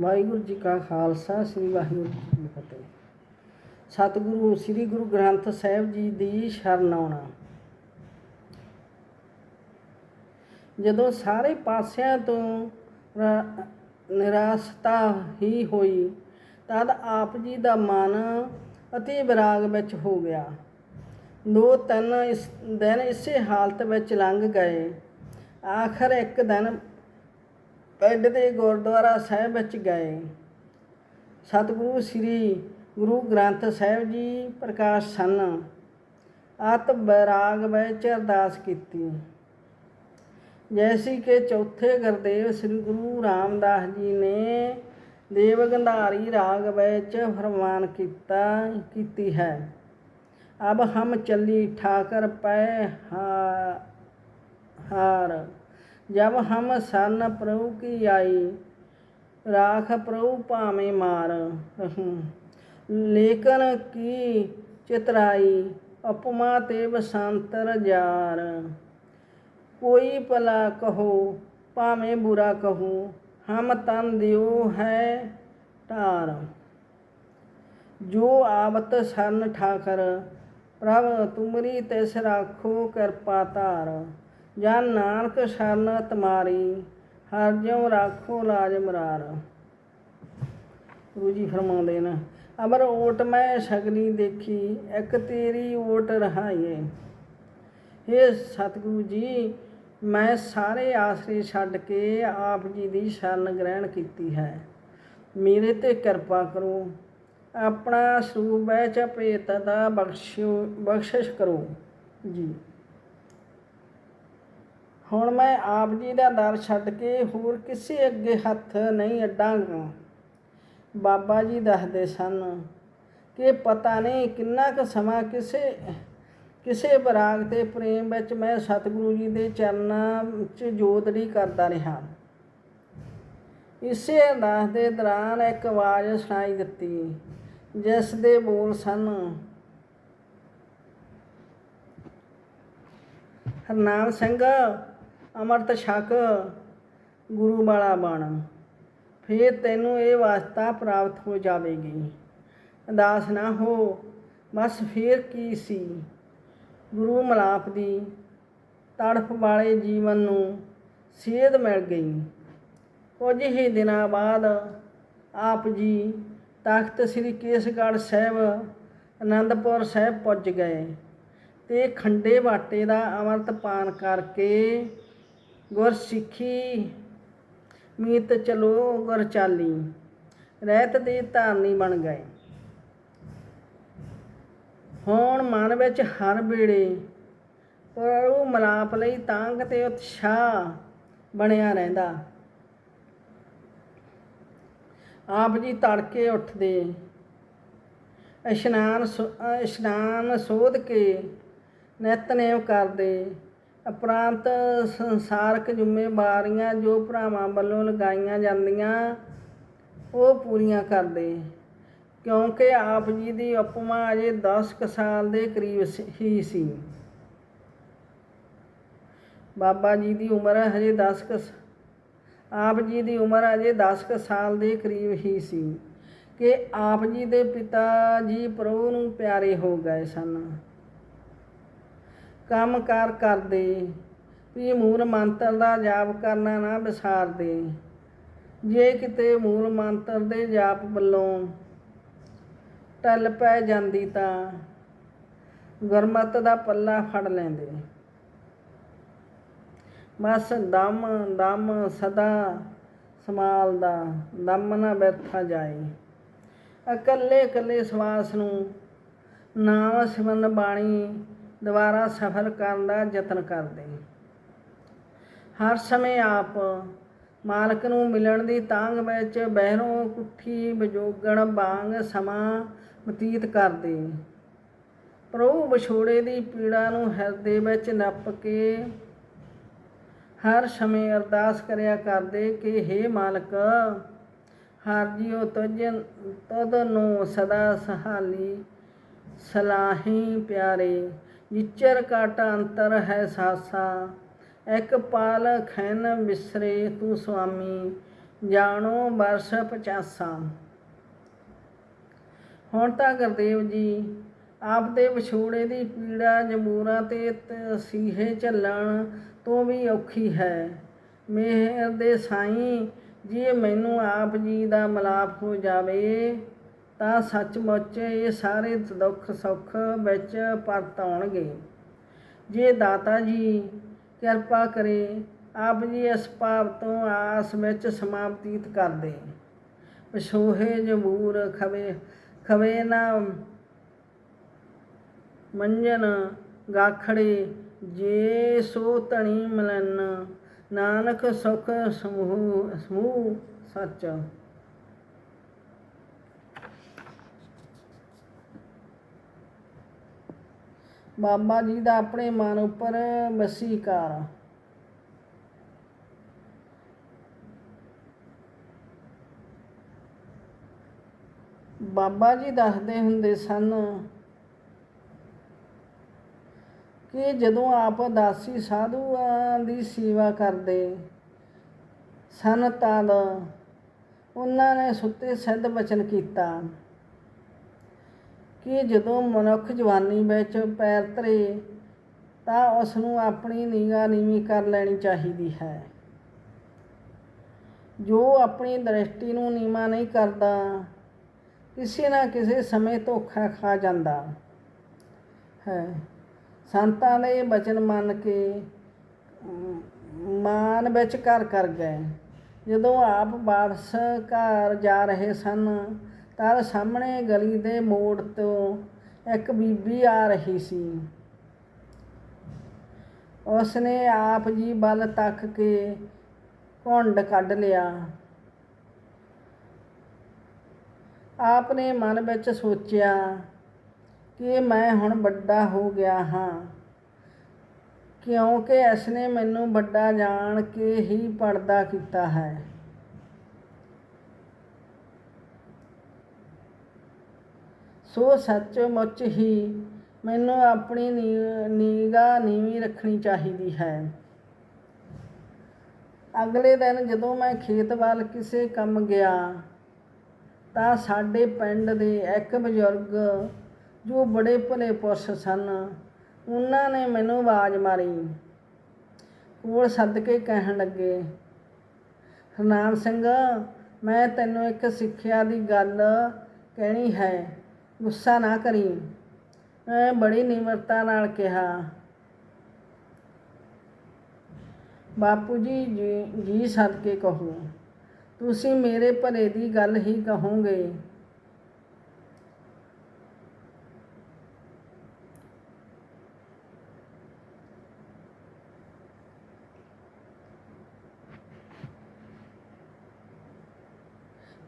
ਵਾਹਿਗੁਰੂ ਜੀ ਕਾ ਖਾਲਸਾ, ਸ੍ਰੀ ਵਾਹਿਗੁਰੂ ਜੀ ਕੀ ਫਤਿਹ। ਸਤਿਗੁਰੂ, ਸ੍ਰੀ ਗੁਰੂ ਗ੍ਰੰਥ ਸਾਹਿਬ ਜੀ ਦੀ ਸ਼ਰਨ ਆਉਣਾ ਜਦੋਂ ਸਾਰੇ ਪਾਸਿਆਂ ਤੋਂ ਨਿਰਾਸਤਾ ਹੀ ਹੋਈ, ਤਦ ਆਪ ਜੀ ਦਾ ਮਨ ਅਤੀ ਵਿਰਾਗ ਵਿੱਚ ਹੋ ਗਿਆ। ਦੋ ਤਿੰਨ ਇਸ ਦਿਨ ਇਸੇ ਹਾਲਤ ਵਿੱਚ ਲੰਘ ਗਏ। ਆਖਰ ਇੱਕ ਦਿਨ ਪਿੰਡ ਦੇ ਗੁਰਦੁਆਰਾ ਸਾਹਿਬ ਵਿੱਚ ਗਏ। ਸਤਿਗੁਰੂ ਸ੍ਰੀ ਗੁਰੂ ਗ੍ਰੰਥ ਸਾਹਿਬ ਜੀ ਪ੍ਰਕਾਸ਼ ਸਨ। ਆਤ ਬੈਰਾਗ ਵਿੱਚ ਅਰਦਾਸ ਕੀਤੀ। ਜੈਸੀ ਕਿ ਚੌਥੇ ਗੁਰਦੇਵ ਸ੍ਰੀ ਗੁਰੂ ਰਾਮਦਾਸ ਜੀ ਨੇ ਦੇਵ ਗੰਧਾਰੀ ਰਾਗ ਵਿੱਚ ਫਰਮਾਨ ਕੀਤਾ, ਕੀਤੀ ਹੈ, ਅਬ ਹਮ ਚੱਲੀ ਠਾਕਰ ਪੈ ਹਾਰ। ਜਬ ਹਮ ਸਰਨ ਪ੍ਰਭੂ ਕੀ ਆਈ, ਰਾਖ ਪ੍ਰਭੂ ਭਾਵੇਂ ਮਾਰ ਲੇਕਨ ਕੀ ਚਿਤਰਾਈ, ਅਪਮਾ ਤੇ ਬਸੰਤਰ ਜਾਰ। ਕੋਈ ਭਲਾ ਕਹੋ, ਭਾਵੇਂ ਬੁਰਾ ਕਹੋ, ਹਮ ਤਨ ਦਿਓ ਹੈ ਢਾਰ ਜੋ ਆਵਤ ਸਰਨ ਠਾਕਰ, ਪ੍ਰਭ ਤੁਮਰੀ ਤਿਸ ਰਾਖੋ ਕਿਰਪਾ ਧਾਰ। ਜਨ ਨਾਨਕ ਸ਼ਰਨ ਤੁਮਾਰੀ, ਹਰ ਜਿਉ ਰਾਖੋ ਲਾਜ ਮਰਾਰ। ਗੁਰੂ ਜੀ ਫਰਮਾਉਂਦੇ ਨੇ, ਅਮਰ ਓਟ ਮੈਂ ਸ਼ਗਨੀ ਦੇਖੀ, ਇੱਕ ਤੇਰੀ ਓਟ ਰਹਾਈਏ। हे ਸਤਿਗੁਰੂ ਜੀ, ਮੈਂ ਸਾਰੇ ਆਸਰੇ ਛੱਡ ਕੇ ਆਪ ਜੀ ਦੀ ਸ਼ਰਨ ਗ੍ਰਹਿਣ ਕੀਤੀ ਹੈ। ਮੇਰੇ ਤੇ ਕਿਰਪਾ ਕਰੋ, ਆਪਣਾ ਸਰੂਪ ਵਿੱਚ ਭੇਤ ਦਾ ਬਖਸ਼ਿਓ, ਬਖਸ਼ਿਸ਼ ਕਰੋ। ਜੀ। ਹੁਣ ਮੈਂ ਆਪ ਜੀ ਦਾ ਦਰ ਛੱਡ ਕੇ ਹੋਰ ਕਿਸੇ ਅੱਗੇ ਹੱਥ ਨਹੀਂ ਅੱਡਾਂਗਾ। ਬਾਬਾ ਜੀ ਦੱਸਦੇ ਸਨ ਕਿ ਪਤਾ ਨਹੀਂ ਕਿੰਨਾ ਕੁ ਸਮਾਂ ਕਿਸੇ ਕਿਸੇ ਬਰਾਗ ਤੇ ਪ੍ਰੇਮ ਵਿੱਚ ਮੈਂ ਸਤਿਗੁਰੂ ਜੀ ਦੇ ਚਰਨਾਂ 'ਚ ਜੋਤੜੀ ਕਰਦਾ ਰਿਹਾ। ਇਸੇ ਅਰਦਾਸ ਦੇ ਦੌਰਾਨ ਇੱਕ ਆਵਾਜ਼ ਸੁਣਾਈ ਦਿੱਤੀ, ਜਿਸ ਦੇ ਬੋਲ ਸਨ, ਹਰਨਾਮ ਸਿੰਘ ਅੰਮ੍ਰਿਤ ਛਕ ਗੁਰੂ ਵਾਲਾ ਬਣ। ਫਿਰ ਤੈਨੂੰ ਇਹ ਵਾਸਤਾ ਪ੍ਰਾਪਤ ਹੋ ਜਾਵੇਗੀ। ਅਦਾਸ ਨਾ ਹੋ, ਬਸ ਫਿਰ ਕੀ ਸੀ? ਗੁਰੂ ਮਲਾਪ ਦੀ ਤੜਫ ਵਾਲੇ ਜੀਵਨ ਨੂੰ ਸੇਧ ਮਿਲ ਗਈ। ਕੁਝ ਹੀ ਦਿਨਾਂ ਬਾਅਦ ਆਪ ਜੀ ਤਖਤ ਸ੍ਰੀ ਕੇਸਗੜ੍ਹ ਸਾਹਿਬ ਆਨੰਦਪੁਰ ਸਾਹਿਬ ਪੁੱਜ ਗਏ। ਤੇ ਖੰਡੇ ਬਾਟੇ ਦਾ ਅੰਮ੍ਰਿਤ ਪਾਨ ਕਰਕੇ ਗੁਰਸਿੱਖੀ ਮੀਤ ਚਲੋ ਗੁਰ ਚਾਲੀ, ਰਹਿਤ ਦੇ ਧਾਰਨੀ ਬਣ ਗਏ। ਹੋਣ ਮਨ ਵਿੱਚ ਹਰ ਵੇਲੇ ਪ੍ਰਭੂ ਮਲਾਪ ਲਈ ਤਾਂਗ ਤੇ ਉਤਸ਼ਾਹ ਬਣਿਆ ਰਹਿੰਦਾ। ਆਪ ਜੀ ਤੜਕੇ ਉੱਠਦੇ, ਇਸ਼ਨਾਨ ਸੋ- ਇਸ਼ਨਾਨ ਸੋਧ ਕੇ ਨਿਤਨੇਮ ਕਰਦੇ ਉਪਰੰਤ ਸੰਸਾਰਕ ਜ਼ਿੰਮੇਵਾਰੀਆਂ ਜੋ ਭਰਾਵਾਂ ਵੱਲੋਂ ਲਗਾਈਆਂ ਜਾਂਦੀਆਂ, ਉਹ ਪੂਰੀਆਂ ਕਰਦੇ। ਕਿਉਂਕਿ ਆਪ ਜੀ ਦੀ ਉਪਮਾ ਅਜੇ 10 ਕੁ ਸਾਲ ਦੇ ਕਰੀਬ ਹੀ ਸੀ। ਬਾਬਾ ਜੀ ਦੀ ਉਮਰ ਹਜੇ 10 ਕੁ ਆਪ ਜੀ ਦੀ ਉਮਰ ਅਜੇ 10 ਕੁ ਸਾਲ ਦੇ ਕਰੀਬ ਹੀ ਸੀ ਕਿ ਆਪ ਜੀ ਦੇ ਪਿਤਾ ਜੀ ਪ੍ਰਭੂ ਨੂੰ ਪਿਆਰੇ ਹੋ ਗਏ ਸਨ। ਕੰਮ ਕਾਰ ਕਰਦੇ। ਵੀ ਮੂਲ ਮੰਤਰ ਦਾ ਜਾਪ ਕਰਨਾ ਨਾ ਵਿਸਾਰਦੇ। ਜੇ ਕਿਤੇ ਮੂਲ ਮੰਤਰ ਦੇ ਜਾਪ ਵੱਲੋਂ ਟੱਲ ਪੈ ਜਾਂਦੀ ਤਾਂ ਗੁਰਮਤ ਦਾ ਪੱਲਾ ਫੜ ਲੈਂਦੇ। ਬਸ ਦਮ ਦਮ ਸਦਾ ਸਮਾਲ ਦਾ, ਦਮ ਨਾ ਬੈਠਾ ਜਾਏ। ਇਕੱਲੇ ਇਕੱਲੇ ਸਵਾਸ ਨੂੰ ਨਾਮ ਸਿਮਰਨ ਬਾਣੀ ਦੁਬਾਰਾ ਸਫਲ ਕਰਨ ਦਾ ਯਤਨ ਕਰਦੇ। ਹਰ ਸਮੇਂ ਆਪ ਮਾਲਕ ਨੂੰ ਮਿਲਣ ਦੀ ਤਾਂਗ ਵਿੱਚ ਬਹਿਰੋਂ ਕੁੱਠੀ ਬਜੋਗਣ ਵਾਂਗ ਸਮਾਂ ਬਤੀਤ ਕਰਦੇ। ਪ੍ਰਭੂ ਵਿਛੋੜੇ ਦੀ ਪੀੜਾ ਨੂੰ ਹਿਰਦੇ ਵਿੱਚ ਨੱਪ ਕੇ ਹਰ ਸਮੇਂ ਅਰਦਾਸ ਕਰਿਆ ਕਰਦੇ ਕਿ हे ਮਾਲਕ, ਹਰ ਜੀਉ ਤੁਝ ਤਦ ਨੂੰ ਸਦਾ ਸਹਾਲੀ, ਸਲਾਹੀ ਪਿਆਰੇ ਵਿਚਰ ਕਾਟ ਅੰਤਰ ਹੈ ਸਾਸਾ, ਇੱਕ ਪਾਲ ਖੈਨ ਵਿਸਰੇ ਤੂੰ ਸੁਆਮੀ, ਜਾਣੋ ਬਰਸ 50 ਹੁਣ ਤਾਂ ਗੁਰਦੇਵ ਜੀ, ਆਪ ਦੇ ਵਿਛੋੜੇ ਦੀ ਪੀੜਾ ਜਮੂਰਾਂ ਤੇ ਸੀਹੇ ਝੱਲਣ ਤੋਂ ਵੀ ਔਖੀ ਹੈ। ਮਿਹਰ ਦੇ ਸਾਈਂ, ਜੇ ਮੈਨੂੰ ਆਪ ਜੀ ਦਾ ਮਲਾਪ ਹੋ ਜਾਵੇ ਤਾਂ ਸੱਚਮੁੱਚ ਇਹ ਸਾਰੇ ਦੁੱਖ ਸੁੱਖ ਵਿੱਚ ਪਰਤ ਆਉਣਗੇ। ਜੇ ਦਾਤਾ ਜੀ ਕਿਰਪਾ ਕਰੇ, ਆਪ ਜੀ ਇਸ ਭਾਵ ਤੋਂ ਆਸ ਵਿੱਚ ਸਮਾਂ ਬਤੀਤ ਕਰ ਦੇ। ਵਿਛੋਹੇ ਜਮੂਰ ਖਵੇ ਖਵੇ ਨਾ ਮੰਜਨ ਗਾਖੜੇ, ਜੇ ਸੋ ਤਣੀ ਮਲਨ, ਨਾਨਕ ਸੁਖ ਸਮੂਹ ਸਮੂਹ ਸੱਚ। ਬਾਬਾ ਜੀ ਦਾ ਆਪਣੇ ਮਨ ਉੱਪਰ ਵਸੀਕਾਰ ਬਾਬਾ ਜੀ ਦੱਸਦੇ ਹੁੰਦੇ ਸਨ ਕਿ ਜਦੋਂ ਆਪ ਦਾਸੀ ਸਾਧੂਆਂ ਦੀ ਸੇਵਾ ਕਰਦੇ ਸਨ ਤਦ ਉਹਨਾਂ ਨੇ ਸੁੱਤੇ ਸਿੱਧ ਬਚਨ ਕੀਤਾ। ਕਿ ਜਦੋਂ ਮਨੁੱਖ ਜਵਾਨੀ ਵਿੱਚ ਪੈਰ ਧਰੇ, ਤਾਂ ਉਸ ਨੂੰ ਆਪਣੀ ਨਿਗਾਹ ਨੀਵੀਂ ਕਰ ਲੈਣੀ ਚਾਹੀਦੀ ਹੈ। ਜੋ ਆਪਣੀ ਦ੍ਰਿਸ਼ਟੀ ਨੂੰ ਨੀਵਾਂ ਨਹੀਂ ਕਰਦਾ, ਕਿਸੇ ਨਾ ਕਿਸੇ ਸਮੇਂ ਧੋਖਾ ਖਾ ਜਾਂਦਾ ਹੈ। ਸੰਤਾਂ ਦੇ ਬਚਨ ਮੰਨ ਕੇ, ਮਾਨ ਵਿੱਚ ਘਰ ਕਰ ਗਏ। ਜਦੋਂ ਆਪ ਵਾਪਸ ਘਰ ਜਾ ਰਹੇ ਸਨ ਤਾਂ ਸਾਹਮਣੇ ਗਲੀ ਦੇ ਮੋੜ ਤੋਂ ਇੱਕ ਬੀਬੀ ਆ ਰਹੀ ਸੀ। ਉਸ ਨੇ ਆਪ ਜੀ ਵੱਲ ਤੱਕ ਕੇ ਘੁੰਡ ਕੱਢ ਲਿਆ। ਆਪ ਨੇ ਮਨ ਵਿੱਚ ਸੋਚਿਆ ਕਿ ਮੈਂ ਹੁਣ ਵੱਡਾ ਹੋ ਗਿਆ ਹਾਂ, ਕਿਉਂਕਿ ਇਸ ਨੇ ਮੈਨੂੰ ਵੱਡਾ ਜਾਣ ਕੇ ਹੀ ਪਰਦਾ ਕੀਤਾ ਹੈ। ਸੋ ਸੱਚਮੁੱਚ ਹੀ ਮੈਨੂੰ ਆਪਣੀ ਨਿਗਾਹ ਨੀਵੀਂ ਰੱਖਣੀ ਚਾਹੀਦੀ ਹੈ। ਅਗਲੇ ਦਿਨ ਜਦੋਂ ਮੈਂ ਖੇਤ ਵੱਲ ਕਿਸੇ ਕੰਮ ਗਿਆ, ਤਾਂ ਸਾਡੇ ਪਿੰਡ ਦੇ ਇੱਕ ਬਜ਼ੁਰਗ, ਜੋ ਬੜੇ ਭਲੇ ਪੁਰਸ਼ ਸਨ, ਉਹਨਾਂ ਨੇ ਮੈਨੂੰ ਆਵਾਜ਼ ਮਾਰੀ। ਕੋਲ ਸੱਦ ਕੇ ਕਹਿਣ ਲੱਗੇ, ਹਰਨਾਮ ਸਿੰਘ, ਮੈਂ ਤੈਨੂੰ ਇੱਕ ਸਿੱਖਿਆ ਦੀ ਗੱਲ ਕਹਿਣੀ ਹੈ। ਗੁੱਸਾ ਨਾ ਕਰੀ। ਮੈਂ ਬੜੀ ਨਿਮਰਤਾ ਨਾਲ ਕਿਹਾ, ਬਾਪੂ ਜੀ ਜੀ ਜੀ ਸਦਕੇ ਕਹੋ। ਤੁਸੀਂ ਮੇਰੇ ਭਲੇ ਦੀ ਗੱਲ ਹੀ ਕਹੋਗੇ।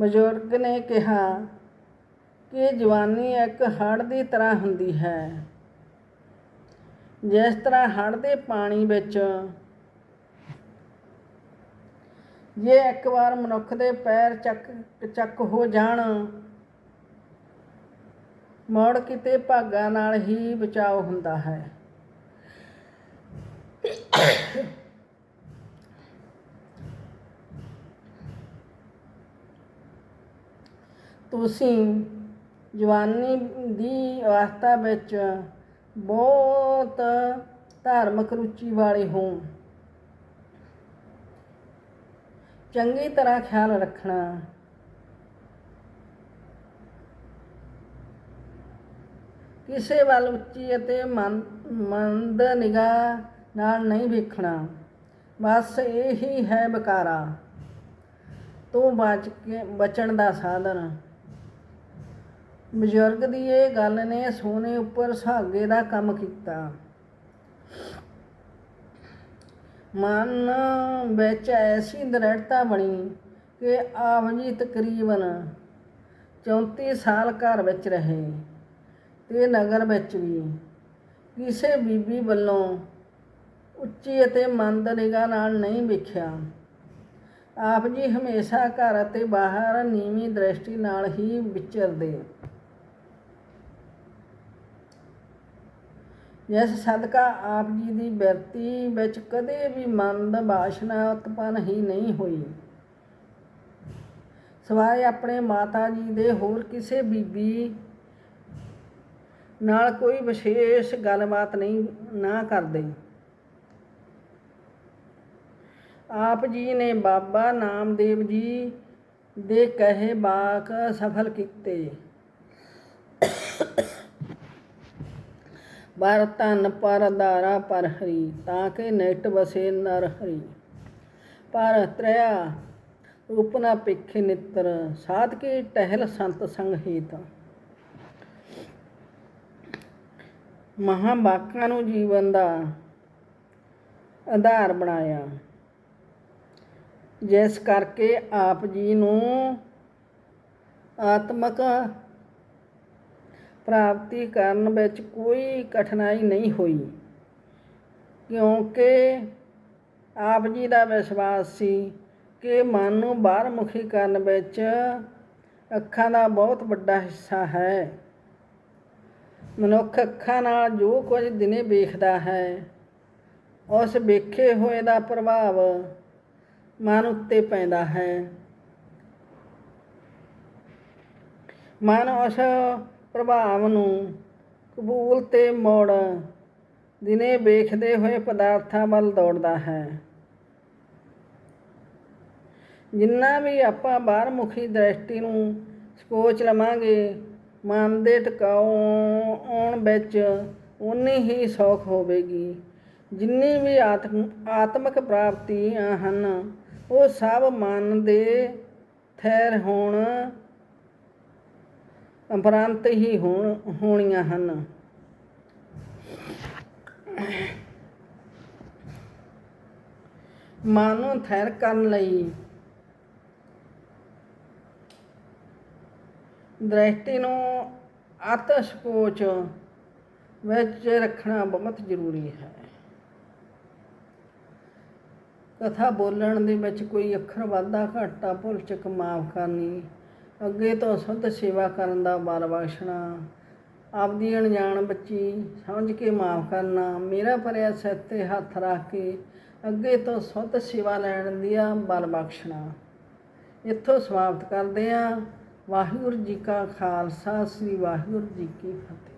ਬਜ਼ੁਰਗ ਨੇ ਕਿਹਾ ਕਿ ਜਵਾਨੀ ਇੱਕ ਹੜ੍ਹ ਦੀ ਤਰ੍ਹਾਂ ਹੁੰਦੀ ਹੈ। ਜਿਸ ਤਰ੍ਹਾਂ ਹੜ੍ਹ ਦੇ ਪਾਣੀ ਵਿੱਚ ਜੇ ਇੱਕ ਵਾਰ ਮਨੁੱਖ ਦੇ ਪੈਰ ਚੱਕ ਚੱਕ ਹੋ ਜਾਣ, ਮੋੜ ਕਿਤੇ ਭਾਗਾ ਨਾਲ ਹੀ ਬਚਾਓ ਹੁੰਦਾ ਹੈ। ਤੁਸੀਂ ਜਵਾਨੀ ਦੀ ਅਵਸਥਾ ਵਿੱਚ ਬਹੁਤ ਧਾਰਮਿਕ ਰੁਚੀ ਵਾਲੇ ਹੋ ਚੰਗੀ ਤਰ੍ਹਾਂ ਖਿਆਲ ਰੱਖਣਾ। ਕਿਸੇ ਵੱਲ ਉੱਚੀ ਅਤੇ ਮੰਦ ਨਿਗਾਹ ਨਾਲ ਨਹੀਂ ਵੇਖਣਾ। ਬਸ ਇਹੀ ਹੈ ਬਕਾਰਾ ਤੋਂ ਬਚ ਕੇ, ਬਚਣ ਦਾ ਸਾਧਨ। ਬਜ਼ੁਰਗ ਦੀ ਇਹ ਗੱਲ ਨੇ ਸੋਨੇ ਉੱਪਰ ਸੁਹਾਗੇ ਦਾ ਕੰਮ ਕੀਤਾ। ਮਨ ਵਿੱਚ ਐਸੀ ਦ੍ਰਿੜਤਾ ਬਣੀ ਕਿ ਆਪ ਜੀ ਤਕਰੀਬਨ 34 ਸਾਲ ਘਰ ਵਿੱਚ ਰਹੇ ਤੇ ਨਗਰ ਵਿੱਚ ਵੀ। ਕਿਸੇ ਬੀਬੀ ਵੱਲੋਂ ਉੱਚੀ ਅਤੇ ਮੰਦ ਨਿਗਾਹ ਨਾਲ ਨਹੀਂ ਵੇਖਿਆ। ਆਪ ਜੀ ਹਮੇਸ਼ਾ ਘਰ ਅਤੇ ਬਾਹਰ ਨੀਵੀਂ ਦ੍ਰਿਸ਼ਟੀ ਨਾਲ ਹੀ ਵਿਚਰਦੇ। ਜਿਸ ਸਦਕਾ ਆਪ ਜੀ ਦੀ ਬਿਰਤੀ ਵਿੱਚ ਕਦੇ ਵੀ ਮੰਦ ਬਾਸ਼ਨਾ ਉਤਪਨ ਹੀ ਨਹੀਂ ਹੋਈ। ਸਵਾਏ ਆਪਣੇ ਮਾਤਾ ਜੀ ਦੇ ਹੋਰ ਕਿਸੇ ਬੀਬੀ ਨਾਲ ਕੋਈ ਵਿਸ਼ੇਸ਼ ਗੱਲਬਾਤ ਨਹੀਂ, ਨਾ ਕਰਦੇ। ਆਪ ਜੀ ਨੇ ਬਾਬਾ ਨਾਮਦੇਵ ਜੀ ਦੇ ਕਹੇ ਬਾਕ ਸਫਲ ਕੀਤੇ। ਪਰ ਧਨ ਪਰ ਦਾਰਾ ਪਰ ਹਰੀ, ਤਾਂ ਕਿ ਨਿਟ ਵਸੇ ਨਰ ਹਰੀ। ਪਰ ਤ੍ਰਿਆ ਰੂਪ ਨਾ ਪਿਖੇ ਨਿਤਰ, ਸਾਧ ਕੀ ਟਹਿਲ ਸੰਤ ਸੰਗ ਹੀਤ। ਮਹਾਂਬਾਕਾਂ ਨੂੰ ਜੀਵਨ ਦਾ ਆਧਾਰ ਬਣਾਇਆ। ਜਿਸ ਕਰਕੇ ਆਪ ਜੀ ਨੂੰ ਆਤਮਕ ਪ੍ਰਾਪਤੀ ਕਰਨ ਵਿੱਚ ਕੋਈ ਕਠਿਨਾਈ ਨਹੀਂ ਹੋਈ, ਕਿਉਂਕਿ ਆਪ ਜੀ ਦਾ ਵਿਸ਼ਵਾਸ ਸੀ ਕਿ ਮਨ ਨੂੰ ਬਾਹਰ ਮੁਖੀ ਕਰਨ ਵਿੱਚ ਅੱਖਾਂ ਦਾ ਬਹੁਤ ਵੱਡਾ ਹਿੱਸਾ ਹੈ। ਮਨੁੱਖ ਅੱਖਾਂ ਨਾਲ ਜੋ ਕੁਝ ਦਿਨੇ ਵੇਖਦਾ ਹੈ, ਉਸ ਵੇਖੇ ਹੋਏ ਦਾ ਪ੍ਰਭਾਵ ਮਨ ਉੱਤੇ ਪੈਂਦਾ ਹੈ। ਮਨ ਉਸ ਪ੍ਰਭਾਵ ਨੂੰ ਕਬੂਲ ਤੇ ਮੋੜ ਦਿਨੇ ਵੇਖਦੇ ਹੋਏ ਪਦਾਰਥਾਂ ਵੱਲ ਦੌੜਦਾ ਹੈ। ਜਿੰਨਾ ਵੀ ਆਪਾਂ ਬਾਹਰ ਮੁਖੀ ਦ੍ਰਿਸ਼ਟੀ ਨੂੰ ਸੋਚ ਲਵਾਂਗੇ, ਮਨ ਦੇ ਟਿਕਾਉ ਆਉਣ ਵਿੱਚ ਉਨੀ ਹੀ ਸੌਖ ਹੋਵੇਗੀ। ਜਿੰਨੀ ਵੀ ਆਤਮ, ਆਤਮਿਕ ਪ੍ਰਾਪਤੀਆਂ ਹਨ, ਉਹ ਸਭ ਮਨ ਦੇ ਥੈਰ ਹੋਣ ਉਪਰੰਤ ਹੀ ਹੋਣ, ਹੋਣੀਆਂ ਹਨ। ਮਨ ਨੂੰ ਥੈਰ ਕਰਨ ਲਈ ਦ੍ਰਿਸ਼ਟੀ ਨੂੰ ਅਤ ਸਕੋਚ ਵਿੱਚ ਰੱਖਣਾ ਬਹੁਤ ਜ਼ਰੂਰੀ ਹੈ। ਕਥਾ ਬੋਲਣ ਦੇ ਵਿੱਚ ਕੋਈ ਅੱਖਰ ਵਾਧਾ ਘਾਟਾ, ਭੁੱਲ ਚੁੱਕ, ਮਾਫ ਕਰਨੀ ਅੱਗੇ ਤੋਂ ਸੁੱਧ ਸੇਵਾ ਕਰਨ ਦਾ ਬਲ ਬਖਸ਼ਣਾ, ਆਪਦੀ ਅਣਜਾਣ ਬੱਚੀ ਸਮਝ ਕੇ ਮਾਫ ਕਰਨਾ, ਮੇਰਾ ਭਰਿਆ ਸਿਰ ਤੇ ਹੱਥ ਰੱਖ ਕੇ ਅੱਗੇ ਤੋਂ ਸੁੱਧ ਸੇਵਾ ਲੈਣ ਦੀਆਂ ਬਲ ਬਖਸ਼ਣਾ। ਇੱਥੋਂ ਸਮਾਪਤ ਕਰਦੇ ਹਾਂ। ਵਾਹਿਗੁਰੂ ਜੀ ਕਾ ਖਾਲਸਾ, ਸ੍ਰੀ ਵਾਹਿਗੁਰੂ ਜੀ ਕੀ ਫਤਿਹ।